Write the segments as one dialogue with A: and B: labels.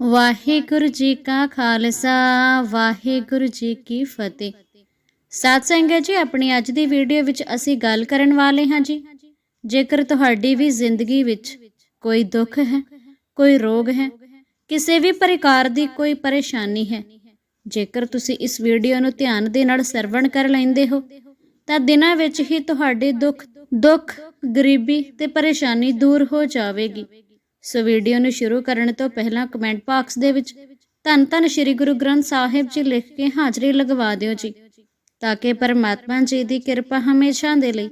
A: ਵਾਹਿਗੁਰੂ ਜੀ ਕਾ ਖਾਲਸਾ, ਵਾਹਿਗੁਰੂ ਜੀ ਕੀ ਫਤਿਹ। ਸਾਧ ਸੰਗਤ ਜੀ, ਆਪਣੀ ਅੱਜ ਦੀ ਵੀਡੀਓ ਵਿੱਚ ਅਸੀਂ ਗੱਲ ਕਰਨ ਵਾਲੇ ਹਾਂ ਜੀ। ਜੇਕਰ ਤੁਹਾਡੀ ਵੀ ਜ਼ਿੰਦਗੀ ਵਿੱਚ ਕੋਈ ਦੁੱਖ ਹੈ, ਕੋਈ ਰੋਗ ਹੈ, ਕਿਸੇ ਵੀ ਪ੍ਰਕਾਰ ਦੀ ਕੋਈ ਪਰੇਸ਼ਾਨੀ ਹੈ, ਜੇਕਰ ਤੁਸੀਂ ਇਸ ਵੀਡੀਓ ਨੂੰ ਧਿਆਨ ਦੇ ਨਾਲ ਸਰਵਣ ਕਰ ਲੈਂਦੇ ਹੋ, ਤਾਂ ਦਿਨਾਂ ਵਿੱਚ ਹੀ ਤੁਹਾਡੇ ਦੁੱਖ ਦੁੱਖ, ਗਰੀਬੀ ਤੇ ਪਰੇਸ਼ਾਨੀ ਦੂਰ ਹੋ ਜਾਵੇਗੀ। ਸੋ ਵੀਡੀਓ ਨੂੰ ਸ਼ੁਰੂ ਕਰਨ ਤੋਂ ਪਹਿਲਾਂ ਕਮੈਂਟ ਬਾਕਸ ਦੇ ਵਿੱਚ ਧੰਨ ਧੰਨ ਸ੍ਰੀ ਗੁਰੂ ਗ੍ਰੰਥ ਸਾਹਿਬ ਜੀ ਲਿਖ ਕੇ ਹਾਜ਼ਰੀ ਲਗਵਾ ਦਿਓ ਜੀ, ਤਾਂ ਕਿ ਪਰਮਾਤਮਾ ਜੀ ਦੀ ਕਿਰਪਾ ਹਮੇਸ਼ਾ ਦੇ ਲਈ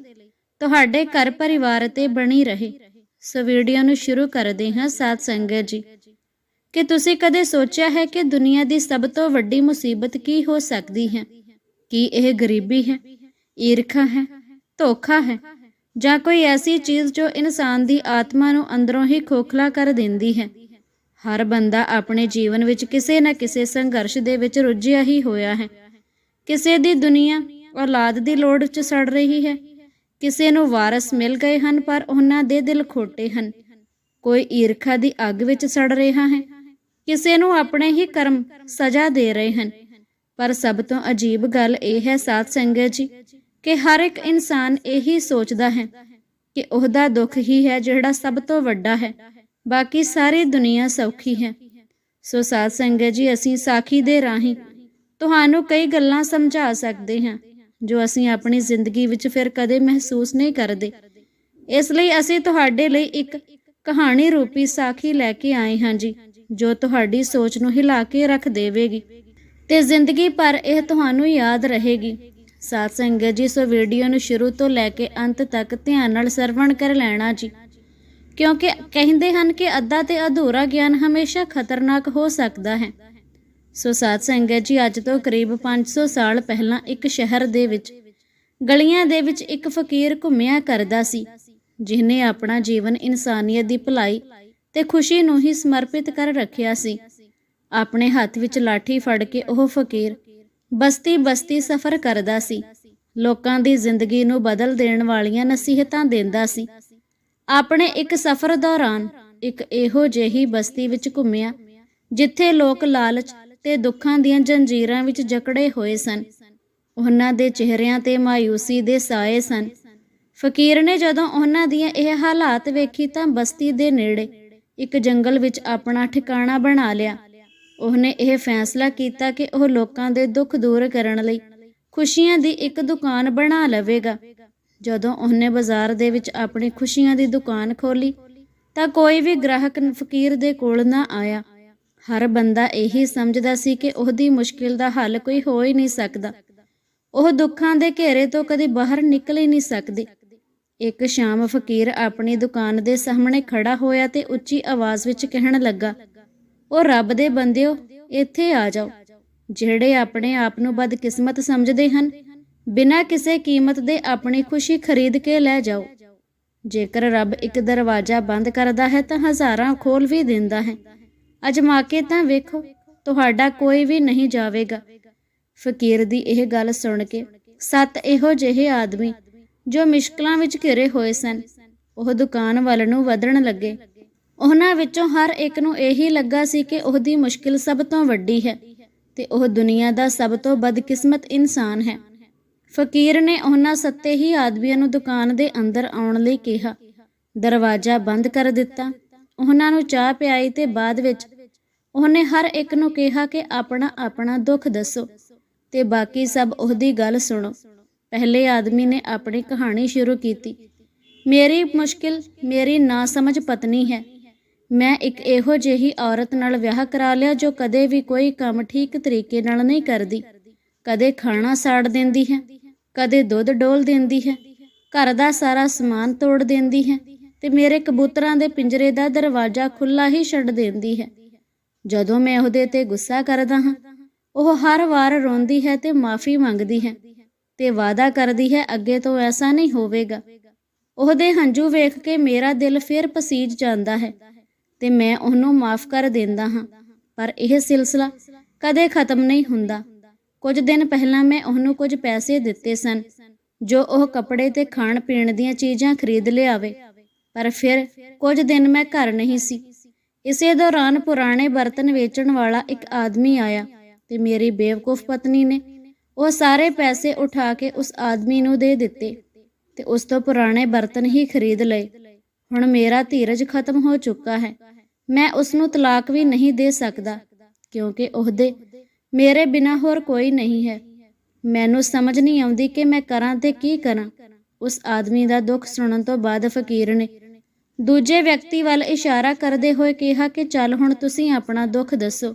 A: ਤੁਹਾਡੇ ਘਰ ਪਰਿਵਾਰ ਤੇ ਬਣੀ ਰਹੇ। ਸੋ ਵੀਡੀਓ ਨੂੰ ਸ਼ੁਰੂ ਕਰਦੇ ਹਾਂ, ਸਾਧ ਸੰਗਤ ਜੀ। ਕਿ ਤੁਸੀਂ ਕਦੇ ਸੋਚਿਆ ਹੈ ਕਿ ਦੁਨੀਆ ਦੀ ਸਭ ਤੋਂ ਵੱਡੀ ਮੁਸੀਬਤ ਕੀ ਹੋ ਸਕਦੀ ਹੈ? ਕੀ ਇਹ ਗਰੀਬੀ ਹੈ, ਈਰਖਾ ਹੈ, ਧੋਖਾ ਹੈ ਜਾਂ ਕੋਈ ਐਸੀ ਚੀਜ਼ ਜੋ ਇਨਸਾਨ ਦੀ ਆਤਮਾ ਨੂੰ ਅੰਦਰੋਂ ਹੀ ਖੋਖਲਾ ਕਰ ਦਿੰਦੀ ਹੈ। ਹਰ ਬੰਦਾ ਆਪਣੇ ਜੀਵਨ ਵਿੱਚ ਕਿਸੇ ਨਾ ਕਿਸੇ ਸੰਘਰਸ਼ ਦੇ ਵਿੱਚ ਰੁੱਝਿਆ ਹੀ ਹੋਇਆ ਹੈ। ਕਿਸੇ ਦੀ ਦੁਨੀਆ ਔਲਾਦ ਦੀ ਲੋੜ 'ਚ ਸੜ ਰਹੀ ਹੈ। ਕਿਸੇ ਨੂੰ ਵਾਰਸ ਮਿਲ ਗਏ ਹਨ ਪਰ ਉਹਨਾਂ ਦੇ ਦਿਲ ਖੋਟੇ ਹਨ। ਕੋਈ ਈਰਖਾ ਦੀ ਅੱਗ ਵਿੱਚ ਸੜ ਰਿਹਾ ਹੈ। ਕਿਸੇ ਨੂੰ ਆਪਣੇ ਹੀ ਕਰਮ ਸਜ਼ਾ ਦੇ ਰਹੇ ਹਨ। ਪਰ ਸਭ ਤੋਂ ਅਜੀਬ ਗੱਲ ਇਹ ਹੈ, ਸਾਧ ਸੰਗਤ ਜੀ ਕਿ ਹਰ ਇੱਕ ਇਨਸਾਨ ਇਹੀ ਸੋਚਦਾ ਹੈ ਕਿ ਉਹਦਾ ਦੁੱਖ ਹੀ ਹੈ ਜਿਹੜਾ ਸਭ ਤੋਂ ਵੱਡਾ ਹੈ, ਬਾਕੀ ਸਾਰੀ ਦੁਨੀਆ ਸੌਖੀ ਹੈ। ਸੋ ਸਾਧ ਸੰਗਤ ਜੀ, ਅਸੀਂ ਸਾਖੀ ਦੇ ਰਾਹੀਂ ਤੁਹਾਨੂੰ ਕਈ ਗੱਲਾਂ ਸਮਝਾ ਸਕਦੇ ਹਾਂ, ਜੋ ਅਸੀਂ ਆਪਣੀ ਜ਼ਿੰਦਗੀ ਵਿੱਚ ਫਿਰ ਕਦੇ ਮਹਿਸੂਸ ਨਹੀਂ ਕਰਦੇ। ਇਸ ਲਈ ਅਸੀਂ ਤੁਹਾਡੇ ਲਈ ਇੱਕ ਕਹਾਣੀ ਰੂਪੀ ਸਾਖੀ ਲੈ ਕੇ ਆਏ ਹਾਂ ਜੀ, ਜੋ ਤੁਹਾਡੀ ਸੋਚ ਨੂੰ ਹਿਲਾ ਕੇ ਰੱਖ ਦੇਵੇਗੀ ਤੇ ਜ਼ਿੰਦਗੀ ਭਰ ਇਹ ਤੁਹਾਨੂੰ ਯਾਦ ਰਹੇਗੀ ਸਾਧ ਸੰਗਤ ਜੀ, ਸੋ ਵੀਡੀਓ ਨੂੰ ਸ਼ੁਰੂ ਤੋਂ ਲੈ ਕੇ ਅੰਤ ਤੱਕ ਧਿਆਨ ਨਾਲ ਸਰਵਣ ਕਰ ਲੈਣਾ ਜੀ। ਕਿਉਂਕਿ ਕਹਿੰਦੇ ਹਨ ਕਿ ਅੱਧਾ ਤੇ ਅਧੂਰਾ ਗਿਆਨ ਹਮੇਸ਼ਾ ਖਤਰਨਾਕ ਹੋ ਸਕਦਾ ਹੈ। ਸੋ ਸਾਧ ਸੰਗਤ ਜੀ, ਅੱਜ ਤੋਂ ਕਰੀਬ 500 ਸਾਲ ਪਹਿਲਾਂ ਇੱਕ ਸ਼ਹਿਰ ਦੇ ਵਿੱਚ, ਗਲੀਆਂ ਦੇ ਵਿੱਚ ਇੱਕ ਫਕੀਰ ਘੁੰਮਿਆ ਕਰਦਾ ਸੀ ਜਿਨੇ ਆਪਣਾ ਜੀਵਨ ਇਨਸਾਨੀਅਤ ਦੀ ਭਲਾਈ ਤੇ ਖੁਸ਼ੀ ਨੂੰ ਹੀ ਸਮਰਪਿਤ ਕਰ ਰੱਖਿਆ ਸੀ। ਆਪਣੇ ਹੱਥ ਵਿੱਚ ਲਾਠੀ ਫੜ ਕੇ ਉਹ ਫਕੀਰ ਬਸਤੀ ਬਸਤੀ ਸਫ਼ਰ ਕਰਦਾ ਸੀ। ਲੋਕਾਂ ਦੀ ਜ਼ਿੰਦਗੀ ਨੂੰ ਬਦਲ ਦੇਣ ਵਾਲੀਆਂ ਨਸੀਹਤਾਂ ਦਿੰਦਾ ਸੀ। ਆਪਣੇ ਇੱਕ ਸਫ਼ਰ ਦੌਰਾਨ ਇੱਕ ਇਹੋ ਜਿਹੀ ਬਸਤੀ ਵਿੱਚ ਘੁੰਮਿਆ, ਜਿੱਥੇ ਲੋਕ ਲਾਲਚ ਤੇ ਦੁੱਖਾਂ ਦੀਆਂ ਜੰਜੀਰਾਂ ਵਿੱਚ ਜਕੜੇ ਹੋਏ ਸਨ। ਉਹਨਾਂ ਦੇ ਚਿਹਰਿਆਂ ਤੇ ਮਾਇੂਸੀ ਦੇ ਸਾਏ ਸਨ। ਫਕੀਰ ਨੇ ਜਦੋਂ ਉਹਨਾਂ ਦੀਆਂ ਇਹ ਹਾਲਾਤ ਵੇਖੀ ਤਾਂ ਬਸਤੀ ਦੇ ਨੇੜੇ ਇੱਕ ਜੰਗਲ ਵਿੱਚ ਆਪਣਾ ਠਿਕਾਣਾ ਬਣਾ ਲਿਆ। ਉਹਨੇ ਇਹ ਫੈਸਲਾ ਕੀਤਾ ਕਿ ਉਹ ਲੋਕਾਂ ਦੇ ਦੁੱਖ ਦੂਰ ਕਰਨ ਲਈ ਖੁਸ਼ੀਆਂ ਦੀ ਇੱਕ ਦੁਕਾਨ ਬਣਾ ਲਵੇਗਾ। ਜਦੋਂ ਉਹਨੇ ਬਾਜ਼ਾਰ ਦੇ ਵਿੱਚ ਆਪਣੀ ਖੁਸ਼ੀਆਂ ਦੀ ਦੁਕਾਨ ਖੋਲੀ ਤਾਂ ਕੋਈ ਵੀ ਗ੍ਰਾਹਕ ਫਕੀਰ ਦੇ ਕੋਲ ਨਾ ਆਇਆ। ਹਰ ਬੰਦਾ ਇਹੀ ਸਮਝਦਾ ਸੀ ਕਿ ਉਹਦੀ ਮੁਸ਼ਕਿਲ ਦਾ ਹੱਲ ਕੋਈ ਹੋ ਹੀ ਨਹੀਂ ਸਕਦਾ। ਉਹ ਦੁੱਖਾਂ ਦੇ ਘੇਰੇ ਤੋਂ ਕਦੇ ਬਾਹਰ ਨਿਕਲ ਹੀ ਨਹੀਂ ਸਕਦੀ। ਇੱਕ ਸ਼ਾਮ ਫਕੀਰ ਆਪਣੀ ਦੁਕਾਨ ਦੇ ਸਾਹਮਣੇ ਖੜਾ ਹੋਇਆ ਤੇ ਉੱਚੀ ਆਵਾਜ਼ ਵਿੱਚ ਕਹਿਣ ਲੱਗਾ ਉਹ ਰੱਬ ਦੇ ਬੰਦਿਓ, ਇੱਥੇ ਆ ਜਾਓ। ਜਿਹੜੇ ਆਪਣੇ ਆਪ ਨੂੰ ਬਦਕਿਸਮਤ ਸਮਝਦੇ ਹਨ, ਬਿਨਾਂ ਕਿਸੇ ਕੀਮਤ ਦੇ ਆਪਣੀ ਖੁਸ਼ੀ ਖਰੀਦ ਕੇ ਲੈ ਜਾਓ। ਜੇਕਰ ਰੱਬ ਇੱਕ ਦਰਵਾਜ਼ਾ ਬੰਦ ਕਰਦਾ ਹੈ ਤਾਂ ਹਜ਼ਾਰਾਂ ਖੋਲ ਵੀ ਦਿੰਦਾ ਹੈ। ਅਜਮਾ ਕੇ ਤਾਂ ਵੇਖੋ, ਤੁਹਾਡਾ ਕੋਈ ਵੀ ਨਹੀਂ ਜਾਵੇਗਾ। ਫਕੀਰ ਦੀ ਇਹ ਗੱਲ ਸੁਣ ਕੇ ਸੱਤ ਇਹੋ ਜਿਹੇ ਆਦਮੀ ਜੋ ਮੁਸ਼ਕਲਾਂ ਵਿੱਚ ਘਿਰੇ ਹੋਏ ਸਨ, ਉਹ ਦੁਕਾਨ ਵੱਲ ਨੂੰ ਵਧਣ ਲੱਗੇ। ਉਹਨਾਂ ਵਿੱਚੋਂ ਹਰ ਇੱਕ ਨੂੰ ਇਹੀ ਲੱਗਾ ਸੀ ਕਿ ਉਹਦੀ ਮੁਸ਼ਕਿਲ ਸਭ ਤੋਂ ਵੱਡੀ ਹੈ ਤੇ ਉਹ ਦੁਨੀਆ ਦਾ ਸਭ ਤੋਂ ਬਦਕਿਸਮਤ ਇਨਸਾਨ ਹੈ। ਫਕੀਰ ਨੇ ਉਹਨਾਂ ਸੱਤੇ ਹੀ ਆਦਮੀਆਂ ਨੂੰ ਦੁਕਾਨ ਦੇ ਅੰਦਰ ਆਉਣ ਲਈ ਕਿਹਾ। ਦਰਵਾਜ਼ਾ ਬੰਦ ਕਰ ਦਿੱਤਾ। ਉਹਨਾਂ ਨੂੰ ਚਾਹ ਪਿਆਈ ਤੇ ਬਾਅਦ ਵਿੱਚ ਉਹਨੇ ਹਰ ਇੱਕ ਨੂੰ ਕਿਹਾ ਕਿ ਆਪਣਾ ਆਪਣਾ ਦੁੱਖ ਦੱਸੋ ਤੇ ਬਾਕੀ ਸਭ ਉਹਦੀ ਗੱਲ ਸੁਣੋ। ਪਹਿਲੇ ਆਦਮੀ ਨੇ ਆਪਣੀ ਕਹਾਣੀ ਸ਼ੁਰੂ ਕੀਤੀ। ਮੇਰੀ ਮੁਸ਼ਕਿਲ, ਮੇਰੀ ਨਾ ਸਮਝ ਪਤਨੀ ਹੈ। ਮੈਂ ਇੱਕ ਇਹੋ ਜਿਹੀ ਔਰਤ ਨਾਲ ਵਿਆਹ ਕਰਾ ਲਿਆ ਜੋ ਕਦੇ ਵੀ ਕੋਈ ਕੰਮ ਠੀਕ ਤਰੀਕੇ ਨਾਲ ਨਹੀਂ ਕਰਦੀ। ਕਦੇ ਖਾਣਾ ਸਾੜ ਦਿੰਦੀ ਹੈ, ਕਦੇ ਦੁੱਧ ਡੋਲ ਦਿੰਦੀ ਹੈ, ਘਰ ਦਾ ਸਾਰਾ ਸਮਾਨ ਤੋੜ ਦਿੰਦੀ ਹੈ ਤੇ ਮੇਰੇ ਕਬੂਤਰਾਂ ਦੇ ਪਿੰਜਰੇ ਦਾ ਦਰਵਾਜ਼ਾ ਖੁੱਲਾ ਹੀ ਛੱਡ ਦਿੰਦੀ ਹੈ। ਜਦੋਂ ਮੈਂ ਉਹਦੇ ਤੇ ਗੁੱਸਾ ਕਰਦਾ ਹਾਂ, ਉਹ ਹਰ ਵਾਰ ਰੋਂਦੀ ਹੈ ਤੇ ਮਾਫੀ ਮੰਗਦੀ ਹੈ ਤੇ ਵਾਅਦਾ ਕਰਦੀ ਹੈ, ਅੱਗੇ ਤੋਂ ਐਸਾ ਨਹੀਂ ਹੋਵੇਗਾ। ਉਹਦੇ ਹੰਝੂ ਵੇਖ ਕੇ ਮੇਰਾ ਦਿਲ ਫਿਰ ਪਸੀਜ ਜਾਂਦਾ ਹੈ। ਤੇ ਮੈਂ ਉਹਨੂੰ ਮਾਫ ਕਰ ਦਿੰਦਾ ਹਾਂ। ਪਰ ਇਹ ਸਿਲਸਿਲਾ ਕਦੇ ਖਤਮ ਨਹੀਂ ਹੁੰਦਾ। ਕੁਝ ਦਿਨ ਪਹਿਲਾਂ ਮੈਂ ਉਹਨੂੰ ਕੁਝ ਪੈਸੇ ਦਿੱਤੇ ਸਨ, ਜੋ ਉਹ ਕੱਪੜੇ ਤੇ ਖਾਣ ਪੀਣ ਦੀਆਂ ਚੀਜ਼ਾਂ ਖਰੀਦ ਲਿਆਵੇ। ਪਰ ਫਿਰ ਕੁਝ ਦਿਨ ਮੈਂ ਘਰ ਨਹੀਂ ਸੀ। ਇਸੇ ਦੌਰਾਨ ਪੁਰਾਣੇ ਬਰਤਨ ਵੇਚਣ ਵਾਲਾ ਇੱਕ ਆਦਮੀ ਆਇਆ ਤੇ ਮੇਰੀ ਬੇਵਕੂਫ ਪਤਨੀ ਨੇ ਉਹ ਸਾਰੇ ਪੈਸੇ ਉਠਾ ਕੇ ਉਸ ਆਦਮੀ ਨੂੰ ਦੇ ਦਿੱਤੇ ਤੇ ਉਸ ਤੋਂ ਪੁਰਾਣੇ ਬਰਤਨ ਹੀ ਖਰੀਦ ਲਏ। ਹੁਣ ਮੇਰਾ ਧੀਰਜ ਖਤਮ ਹੋ ਚੁੱਕਾ ਹੈ। ਮੈਂ ਉਸ ਨੂੰ ਤਲਾਕ ਵੀ ਨਹੀਂ ਦੇ ਸਕਦਾ, ਕਿਉਂਕਿ ਉਹਦੇ ਮੇਰੇ ਬਿਨਾ ਹੋਰ ਕੋਈ ਨਹੀਂ ਹੈ। ਮੈਨੂੰ ਸਮਝ ਨਹੀਂ ਆਉਂਦੀ ਕਿ ਮੈਂ ਕਰਾਂ ਤੇ ਕੀ ਕਰਾਂ। ਉਸ ਆਦਮੀ ਦਾ ਦੁੱਖ ਸੁਣਨ ਤੋਂ ਬਾਅਦ ਫਕੀਰ ਨੇ ਦੂਜੇ ਵਿਅਕਤੀ ਵੱਲ ਇਸ਼ਾਰਾ ਕਰਦੇ ਹੋਏ ਕਿਹਾ ਕਿ ਚੱਲ ਹੁਣ ਤੁਸੀਂ ਆਪਣਾ ਦੁੱਖ ਦੱਸੋ।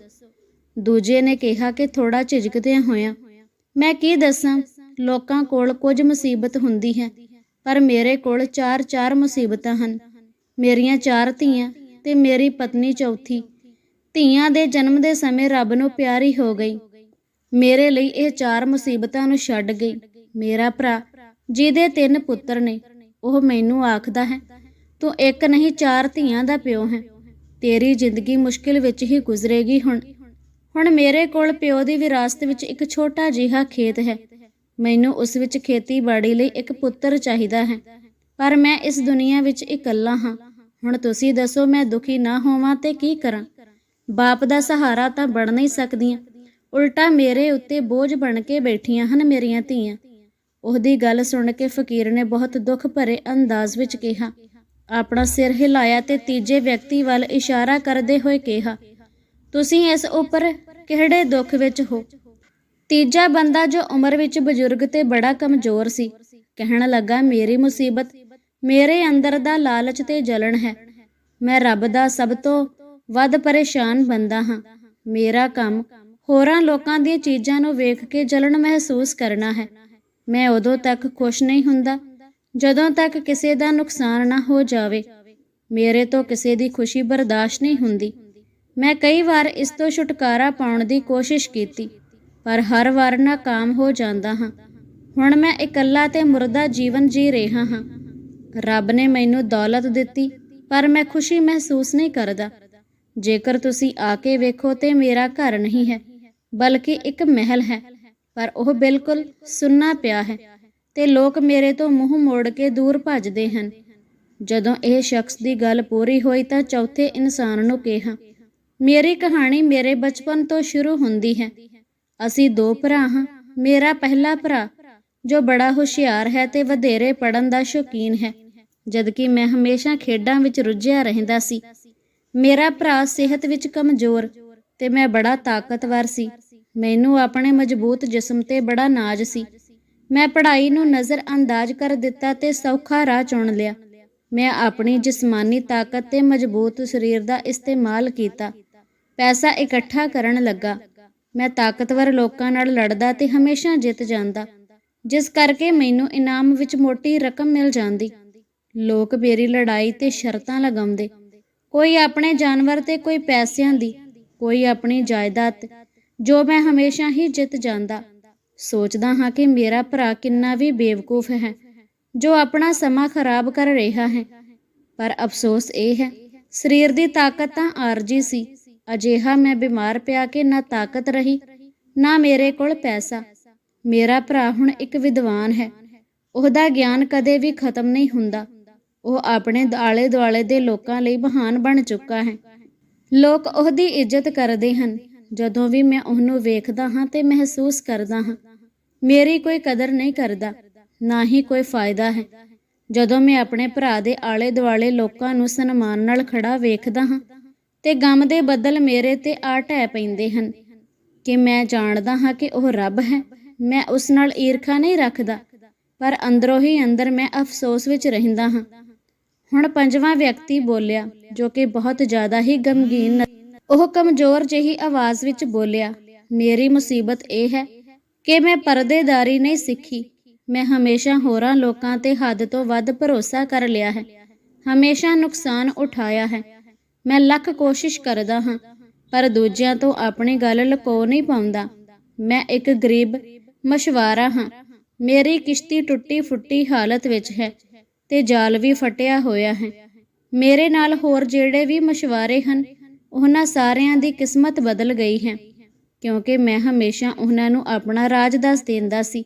A: ਦੂਜੇ ਨੇ ਕਿਹਾ ਕਿ ਥੋੜਾ ਝਿਜਕਦਿਆਂ ਹੋਇਆਂ, ਮੈਂ ਕੀ ਦੱਸਾਂ? ਲੋਕਾਂ ਕੋਲ ਕੁਝ ਮੁਸੀਬਤ ਹੁੰਦੀ ਹੈ। ਪਰ ਮੇਰੇ ਕੋਲ ਚਾਰ ਚਾਰ ਮੁਸੀਬਤਾਂ ਹਨ। ਮੇਰੀਆਂ ਚਾਰ ਧੀਆਂ ਤੇ ਮੇਰੀ ਪਤਨੀ ਚੌਥੀ। ਧੀਆਂ ਦੇ ਜਨਮ ਦੇ ਸਮੇਂ ਰੱਬ ਨੂੰ ਪਿਆਰੀ ਹੋ ਗਈ। ਮੇਰੇ ਲਈ ਇਹ ਚਾਰ ਮੁਸੀਬਤਾਂ ਨੂੰ ਛੱਡ ਗਈ। ਮੇਰਾ ਭਰਾ, ਜਿਹਦੇ ਤਿੰਨ ਪੁੱਤਰ ਨੇ, ਉਹ ਮੈਨੂੰ ਆਖਦਾ ਹੈ, ਤੂੰ ਇੱਕ ਨਹੀਂ, ਚਾਰ ਧੀਆਂ ਦਾ ਪਿਓ ਹੈ। ਤੇਰੀ ਜ਼ਿੰਦਗੀ ਮੁਸ਼ਕਿਲ ਵਿੱਚ ਹੀ ਗੁਜ਼ਰੇਗੀ ਹੁਣ। ਹੁਣ ਮੇਰੇ ਕੋਲ ਪਿਓ ਦੀ ਵਿਰਾਸਤ ਵਿੱਚ ਇੱਕ ਛੋਟਾ ਜਿਹਾ ਖੇਤ ਹੈ। ਮੈਨੂੰ ਉਸ ਵਿੱਚ ਖੇਤੀਬਾੜੀ ਲਈ ਇੱਕ ਪੁੱਤਰ ਚਾਹੀਦਾ ਹੈ। ਪਰ ਮੈਂ ਇਸ ਦੁਨੀਆ ਵਿੱਚ ਇਕੱਲਾ ਹਾਂ। ਹੁਣ ਤੁਸੀਂ ਦੱਸੋ ਮੈਂ ਦੁਖੀ ਨਾ ਹੋਵਾਂ ਤੇ ਕੀ ਕਰਾਂ? ਬਾਪ ਦਾ ਸਹਾਰਾ ਤਾਂ ਬਣ ਨਹੀਂ ਸਕਦੀਆਂ। ਉਲਟਾ ਮੇਰੇ ਉੱਤੇ ਬੋਝ ਬਣ ਕੇ ਬੈਠੀਆਂ ਹਨ ਮੇਰੀਆਂ ਧੀਆਂ। ਉਹਦੀ ਗੱਲ ਸੁਣ ਕੇ ਫਕੀਰ ਨੇ ਬਹੁਤ ਦੁੱਖ ਭਰੇ ਅੰਦਾਜ਼ ਵਿੱਚ ਕਿਹਾ। ਆਪਣਾ ਸਿਰ ਹਿਲਾਇਆ ਤੇ ਤੀਜੇ ਵਿਅਕਤੀ ਵੱਲ ਇਸ਼ਾਰਾ ਕਰਦੇ ਹੋਏ ਕਿਹਾ, ਤੁਸੀਂ ਇਸ ਉੱਪਰ ਕਿਹੜੇ ਦੁੱਖ ਵਿੱਚ ਹੋ? ਤੀਜਾ ਬੰਦਾ ਜੋ ਉਮਰ ਵਿੱਚ ਬਜ਼ੁਰਗ ਤੇ ਬੜਾ ਕਮਜ਼ੋਰ ਸੀ। ਕਹਿਣ ਲੱਗਾ, ਮੇਰੀ ਮੁਸੀਬਤ, ਮੇਰੇ ਅੰਦਰ ਦਾ ਲਾਲਚ ਤੇ ਜਲਣ ਹੈ। ਮੈਂ ਰੱਬ ਦਾ ਸਭ ਤੋਂ ਵੱਧ ਪਰੇਸ਼ਾਨ ਬੰਦਾ ਹਾਂ। ਮੇਰਾ ਕੰਮ ਹੋਰਾਂ ਲੋਕਾਂ ਦੀਆਂ ਚੀਜ਼ਾਂ ਨੂੰ ਵੇਖ ਕੇ ਜਲਣ ਮਹਿਸੂਸ ਕਰਨਾ ਹੈ। ਮੈਂ ਉਦੋਂ ਤੱਕ ਖੁਸ਼ ਨਹੀਂ ਹੁੰਦਾ ਜਦੋਂ ਤੱਕ ਕਿਸੇ ਦਾ ਨੁਕਸਾਨ ਨਾ ਹੋ ਜਾਵੇ। ਮੇਰੇ ਤੋਂ ਕਿਸੇ ਦੀ ਖੁਸ਼ੀ ਬਰਦਾਸ਼ਤ ਨਹੀਂ ਹੁੰਦੀ। ਮੈਂ ਕਈ ਵਾਰ ਇਸ ਤੋਂ ਛੁਟਕਾਰਾ ਪਾਉਣ ਦੀ ਕੋਸ਼ਿਸ਼ ਕੀਤੀ। ਪਰ ਹਰ ਵਾਰ ਨਾਕਾਮ ਹੋ ਜਾਂਦਾ ਹਾਂ। ਹੁਣ ਮੈਂ ਇਕੱਲਾ ਤੇ ਮੁਰਦਾ ਜੀਵਨ ਜੀ ਰਿਹਾ ਹਾਂ। ਰੱਬ ਨੇ ਮੈਨੂੰ ਦੌਲਤ ਦਿੱਤੀ, ਪਰ ਮੈਂ ਖੁਸ਼ੀ ਮਹਿਸੂਸ ਨਹੀਂ ਕਰਦਾ। ਜੇਕਰ ਤੁਸੀਂ ਆ ਕੇ ਵੇਖੋ ਤੇ ਮੇਰਾ ਘਰ ਨਹੀਂ ਹੈ, ਬਲਕਿ ਇੱਕ ਮਹਿਲ ਹੈ, ਪਰ ਉਹ ਬਿਲਕੁਲ ਸੁੰਨਾ ਪਿਆ ਹੈ ਤੇ ਲੋਕ ਮੇਰੇ ਤੋਂ ਮੂੰਹ ਮੋੜ ਕੇ ਦੂਰ ਭੱਜਦੇ ਹਨ। ਜਦੋਂ ਇਹ ਸ਼ਖਸ ਦੀ ਗੱਲ ਪੂਰੀ ਹੋਈ ਤਾਂ ਚੌਥੇ ਇਨਸਾਨ ਨੂੰ ਕਿਹਾ, ਮੇਰੀ ਕਹਾਣੀ ਮੇਰੇ ਬਚਪਨ ਤੋਂ ਸ਼ੁਰੂ ਹੁੰਦੀ ਹੈ ਅਸੀਂ ਦੋ ਭਰਾ ਹਾਂ, ਮੇਰਾ ਪਹਿਲਾ ਭਰਾ, ਜੋ ਬੜਾ ਹੁਸ਼ਿਆਰ ਹੈ ਤੇ ਵਧੇਰੇ ਪੜਨ ਦਾ ਸ਼ੌਕੀਨ ਹੈ, ਜਦਕਿ ਮੈਂ ਹਮੇਸ਼ਾ ਖੇਡਾਂ ਵਿੱਚ ਰੁੱਝਿਆ ਰਹਿੰਦਾ ਸੀ। ਮੇਰਾ ਭਰਾ ਸਿਹਤ ਵਿੱਚ ਕਮਜ਼ੋਰ ਤੇ ਮੈਂ ਬੜਾ ਤਾਕਤਵਰ ਸੀ। ਮੈਨੂੰ ਆਪਣੇ ਮਜ਼ਬੂਤ ਜਿਸਮ ਤੇ ਬੜਾ ਨਾਜ਼ ਸੀ। ਮੈਂ ਪੜ੍ਹਾਈ ਨੂੰ ਨਜ਼ਰ ਅੰਦਾਜ਼ ਕਰ ਦਿੱਤਾ ਤੇ ਸੌਖਾ ਰਾਹ ਚੁਣ ਲਿਆ। ਮੈਂ ਆਪਣੀ ਜਿਸਮਾਨੀ ਤਾਕਤ ਤੇ ਮਜ਼ਬੂਤ ਸਰੀਰ ਦਾ ਇਸਤੇਮਾਲ ਕੀਤਾ। ਪੈਸਾ ਇਕੱਠਾ ਕਰਨ ਲੱਗਾ। ਮੈਂ ਤਾਕਤਵਰ ਲੋਕਾਂ ਨਾਲ ਲੜਦਾ ਤੇ ਹਮੇਸ਼ਾ ਜਿੱਤ ਜਾਂਦਾ। ਜਿਸ ਕਰਕੇ ਮੈਨੂੰ ਇਨਾਮ ਵਿੱਚ ਮੋਟੀ ਰਕਮ ਮਿਲ ਜਾਂਦੀ। ਲੋਕ ਮੇਰੀ ਲੜਾਈ ਤੇ ਸ਼ਰਤਾਂ ਲਗਾਉਂਦੇ। ਕੋਈ ਆਪਣੇ ਜਾਨਵਰ ਤੇ ਕੋਈ ਪੈਸਿਆਂ ਦੀ, ਕੋਈ ਆਪਣੀ ਜਾਇਦਾਦ, ਜੋ ਮੈਂ ਹਮੇਸ਼ਾ ਹੀ ਜਿੱਤ ਜਾਂਦਾ। ਸੋਚਦਾ ਹਾਂ ਕਿ ਮੇਰਾ ਭਰਾ ਕਿੰਨਾ ਵੀ ਬੇਵਕੂਫ ਹੈ, ਜੋ ਆਪਣਾ ਸਮਾਂ ਖਰਾਬ ਕਰ ਰਿਹਾ ਹੈ। ਪਰ ਅਫਸੋਸ ਇਹ ਹੈ, ਸਰੀਰ ਦੀ ਤਾਕਤ ਤਾਂ ਆਰਜੀ ਸੀ। ਅਜਿਹਾ ਮੈਂ ਬਿਮਾਰ ਪਿਆ ਕਿ ਨਾ ਤਾਕਤ ਰਹੀ, ਨਾ ਮੇਰੇ ਕੋਲ ਪੈਸਾ। ਮੇਰਾ ਭਰਾ ਹੁਣ ਇੱਕ ਵਿਦਵਾਨ ਹੈ। ਉਹਦਾ ਗਿਆਨ ਕਦੇ ਵੀ ਖਤਮ ਨਹੀਂ ਹੁੰਦਾ। ਉਹ ਆਪਣੇ ਆਲੇ ਦੁਆਲੇ ਦੇ ਲੋਕਾਂ ਲਈ ਮਹਾਨ ਬਣ ਚੁੱਕਾ ਹੈ। ਲੋਕ ਉਹਦੀ ਇੱਜ਼ਤ ਕਰਦੇ ਹਨ। ਜਦੋਂ ਵੀ ਮੈਂ ਉਹਨੂੰ ਵੇਖਦਾ ਹਾਂ ਤੇ ਮਹਿਸੂਸ ਕਰਦਾ ਹਾਂ, ਮੇਰੀ ਕੋਈ ਕਦਰ ਨਹੀਂ ਕਰਦਾ, ਨਾ ਹੀ ਕੋਈ ਫਾਇਦਾ ਹੈ। ਜਦੋਂ ਮੈਂ ਆਪਣੇ ਭਰਾ ਦੇ ਆਲੇ ਦੁਆਲੇ ਲੋਕਾਂ ਨੂੰ ਸਨਮਾਨ ਨਾਲ ਖੜਾ ਵੇਖਦਾ ਹਾਂ ਤੇ ਗਮ ਦੇ ਬੱਦਲ ਮੇਰੇ ਤੇ ਆ ਢਹਿ ਪੈਂਦੇ ਹਨ ਕਿ ਮੈਂ ਜਾਣਦਾ ਹਾਂ ਕਿ ਉਹ ਰੱਬ ਹੈ। ਮੈਂ ਉਸ ਨਾਲ ਈਰਖਾ ਨਹੀਂ ਰੱਖਦਾ, ਪਰ ਅੰਦਰੋਂ ਹੀ ਅੰਦਰ ਮੈਂ ਅਫਸੋਸ ਵਿੱਚ ਰਹਿੰਦਾ ਹਾਂ। ਹੁਣ ਪੰਜਵਾਂ ਵਿਅਕਤੀ ਬੋਲਿਆ, ਜੋ ਕਿ ਬਹੁਤ ਜ਼ਿਆਦਾ ਹੀ ਗਮਗੀਨ ਉਹ ਕਮਜ਼ੋਰ ਜਿਹੀ ਆਵਾਜ਼ ਵਿੱਚ ਬੋਲਿਆ, ਮੇਰੀ ਮੁਸੀਬਤ ਇਹ ਹੈ ਕਿ ਮੈਂ ਪਰਦੇਦਾਰੀ ਨਹੀਂ ਸਿੱਖੀ। ਮੈਂ ਹਮੇਸ਼ਾ ਹੋਰਾਂ ਲੋਕਾਂ ਤੇ ਹੱਦ ਤੋਂ ਵੱਧ ਭਰੋਸਾ ਕਰ ਲਿਆ ਹੈ। ਹਮੇਸ਼ਾ ਨੁਕਸਾਨ ਉਠਾਇਆ ਹੈ। ਮੈਂ ਲੱਖ ਕੋਸ਼ਿਸ਼ ਕਰਦਾ ਹਾਂ, ਪਰ ਦੂਜਿਆਂ ਤੋਂ ਆਪਣੀ ਗੱਲ ਲੁਕੋ ਨਹੀਂ ਪਾਉਂਦਾ। ਮੈਂ ਇੱਕ ਗਰੀਬ ਮਸ਼ਵਾਰਾ ਹਾਂ। ਮੇਰੀ ਕਿਸ਼ਤੀ ਟੁੱਟੀ ਫੁੱਟੀ ਹਾਲਤ ਵਿੱਚ ਹੈ ਤੇ ਜਾਲ ਵੀ ਫਟਿਆ ਹੋਇਆ ਹੈ। ਮੇਰੇ ਨਾਲ ਹੋਰ ਜਿਹੜੇ ਵੀ ਮਸ਼ਵਾਰੇ ਹਨ, ਉਹਨਾਂ ਸਾਰਿਆਂ ਦੀ ਕਿਸਮਤ ਬਦਲ ਗਈ ਹੈ, ਕਿਉਂਕਿ ਮੈਂ ਹਮੇਸ਼ਾ ਉਹਨਾਂ ਨੂੰ ਆਪਣਾ ਰਾਜ ਦੱਸ ਦਿੰਦਾ ਸੀ।